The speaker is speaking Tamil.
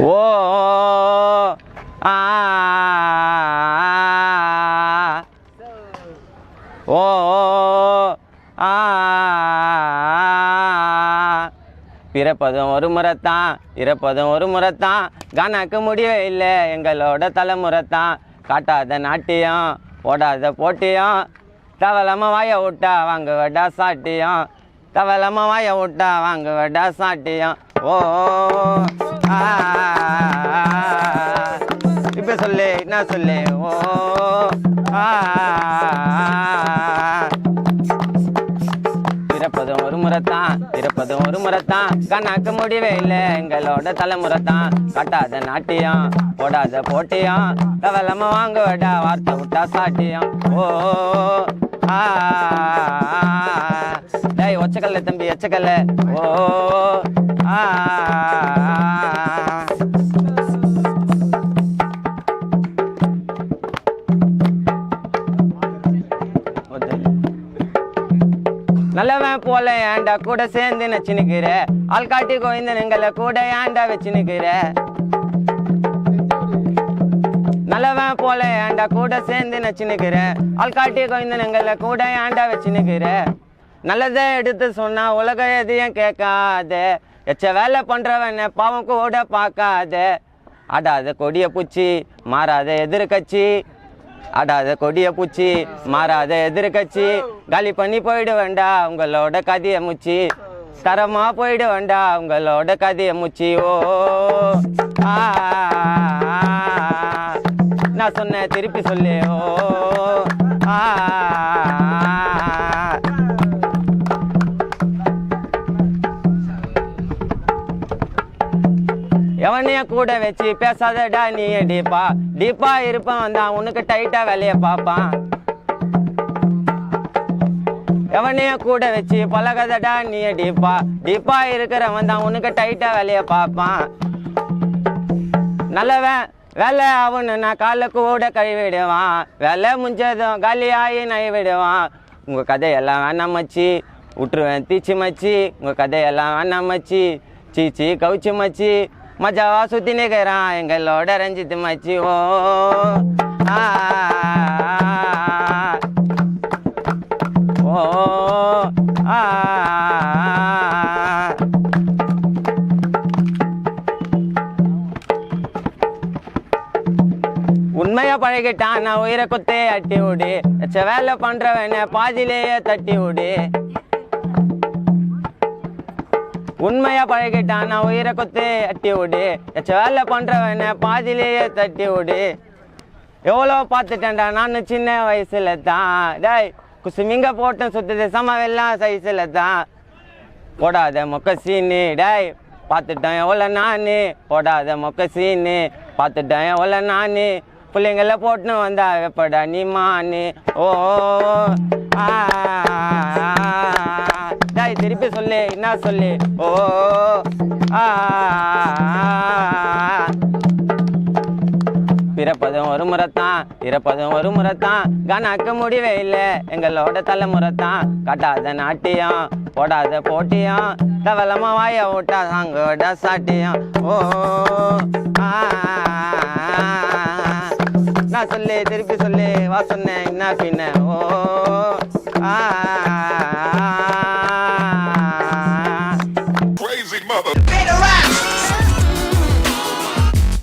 ஓ ஆ ஓ ஆ பிறப்பதும் ஒரு முறைத்தான் இறப்பதும் ஒரு முறைத்தான் கானாக்கு முடியவே இல்லை எங்களோட தலைமுறைத்தான் காட்டாத நாட்டியம் போடாத போட்டியம் தவளமாக வாய விட்டா வாங்க வடா சாட்டியம் தவளமாக வாய விட்டா வாங்க வடா சாட்டியம் ஓ இப்ப சொல்லு என்ன சொல்லு? ஓ பிறப்பதும் ஒரு முறைத்தான் பிறப்பதும் ஒரு முறைத்தான். கணக்கு முடிவே இல்லை எங்களோட தலைமுறைத்தான். கட்டாத நாட்டியம் போடாத போட்டியம். கவலம வாங்க விடா வார்த்தை விட்டா சாட்டியம். ஓ ஆ டேய் ஒச்சக்கல்ல தம்பி ஒச்சக்கல்ல. ஓ ஆ. நல்லவன் போல ஏன்டா கூட சேர்ந்து நச்சுனுக்கிற ஆள்காட்டி கோயந்தனுங்களை கூட ஏன்டா வச்சுனுக்கிற நல்லவன் போல ஏன்டா கூட சேர்ந்து நச்சுனுக்கிற ஆள்காட்டி கோயந்தனுங்களை கூட ஏன்டா வச்சுனுக்கிற நல்லதை எடுத்து சொன்னா உலக எதையும் கேட்காத. எச்ச வேலை பண்றவன பாவம் கூட பார்க்காத. ஆடாத கொடிய பூச்சி மாறாத எதிர்கட்சி அடாத கொடிய பூச்சி மாறாத எதிர்கட்சி. காலி பண்ணி போயிட வேண்டா உங்களோட கதையை முச்சி. தரமா போயிட வேண்டா உங்களோட கதையை முச்சி. ஓ ஆ, நான் சொன்னேன் திருப்பி சொல்லு. ஓ ஆ. எவனைய கூட வச்சு பேசாதடா நீ டீப்பா. டீப்பா இருப்பான் வந்தான் உனக்கு டைட்டா வேலைய பார்ப்பான். எவனைய கூட வச்சு பழகதடா நீ டீப்பா. டீப்பா இருக்கிறவன் தான் உனக்கு டைட்டா வேலைய பார்ப்பான். நல்லவன் வேலை அவனு நான் காலைல கூட கழுவிடுவான். வேலை முடிஞ்சதும் காலியாகி நை விடுவான் உங்கள் கதையெல்லாம் வேணாம் மச்சி. விட்டுருவேன் தீச்சி மச்சி. உங்கள் கதையெல்லாம் வேணாம் மச்சி. சீச்சி கவுச்சி மச்சி. மஜாவா சுத்தி நிற்கிறான் எங்களோட ரஞ்சித்து மச்சி ஓ. ஆ ஓ உண்மையா பழகிட்டான் நான் உயிரை குத்தே அட்டி விடு. வேலை பண்றவன பாதியிலேயே தட்டி விடு. உண்மையா பழகிட்டான் நான் உயிரை கொத்து அட்டி விடு. எச்ச வேலை பண்றவன பாதியிலேயே தட்டி விடு. எவ்வளோ பார்த்துட்டேன்டா நான் சின்ன வயசுல தான். டேய் குசுமிங்க போட்டேன் சுத்துது சமவெல்லாம் சைஸில் தான். போடாத மொக்க சீனு டேய் பார்த்துட்டேன் எவ்வளோ நான். போடாத மொக்க சீனு பார்த்துட்டேன் எவ்வளோ நான். பிள்ளைங்கள போட்டுன்னு வந்தா வெப்படா நீ மானு. ஓ ஆ. சொல்லு என்ன சொல்லு? ஓ ஆ பிறப்பதும் ஒரு முறைத்தான் இறப்பதும் ஒரு முறைத்தான். கணக்கு முடிவே இல்லை எங்களோட தலைமுறைத்தான். கட்டாத நாட்டியம் போடாத போட்டியம். கவலமா வாய விட்டா சாங்கோட சாட்டியம். ஓ ஆ நான் சொல்லு திருப்பி சொல்லு வா சொன்னேன் என்ன பின்ன ஓ ஆ.